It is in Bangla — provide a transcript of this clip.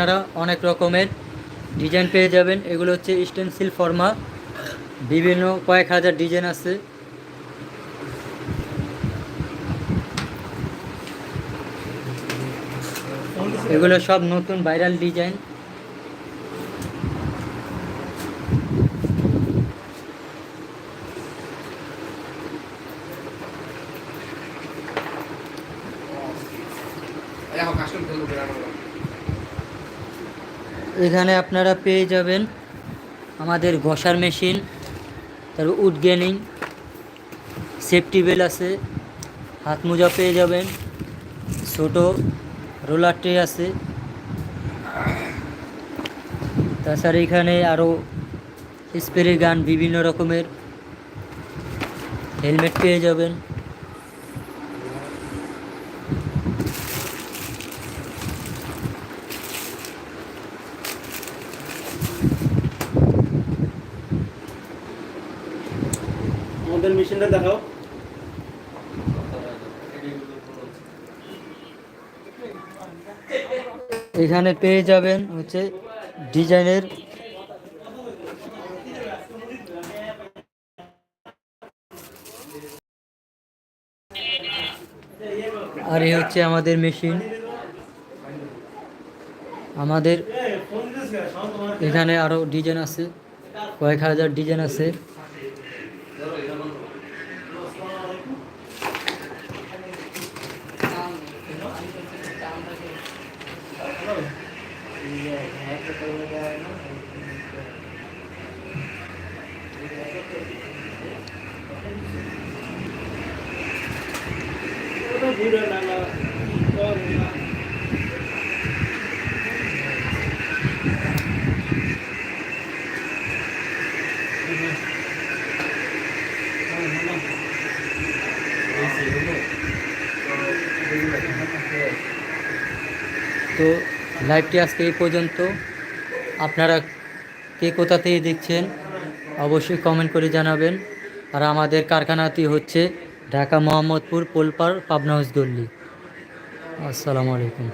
আপনারা অনেক রকমের ডিজাইন পেয়ে যাবেন। এগুলো হচ্ছে স্টেনসিল ফর্মা বিভিন্ন কয়েক হাজার ডিজাইন আছে। এগুলো সব নতুন ভাইরাল ডিজাইন আপনারা পেয়ে যাবেন আমাদের ঘষার মেশিন তারপর উড গেনিং সেফটি বেল আছে, হাত মোজা পেয়ে যাবেন, ছোটো রোলার ট্রে আছে। তাছাড়া এখানে আরও স্প্রে গান বিভিন্ন রকমের, হেলমেট পেয়ে যাবেন। আমাদের মেশিনটা দেখাও। এখানে পেয়ে যাবেন হচ্ছে ডিজাইনের আর এই হচ্ছে আমাদের মেশিন। আমাদের এখানে আরও ডিজাইন আছে, কয়েক হাজার ডিজাইন আছে। itu লাইভটি আজকে এই পর্যন্ত। আপনারা কে কোথা থেকে দেখছেন, অবশ্যই কমেন্ট করে জানাবেন। আর আমাদের কারখানাটি হচ্ছে ঢাকা মোহাম্মদপুর পোলপার পাবনা গল্লি আসসালামু আলাইকুম।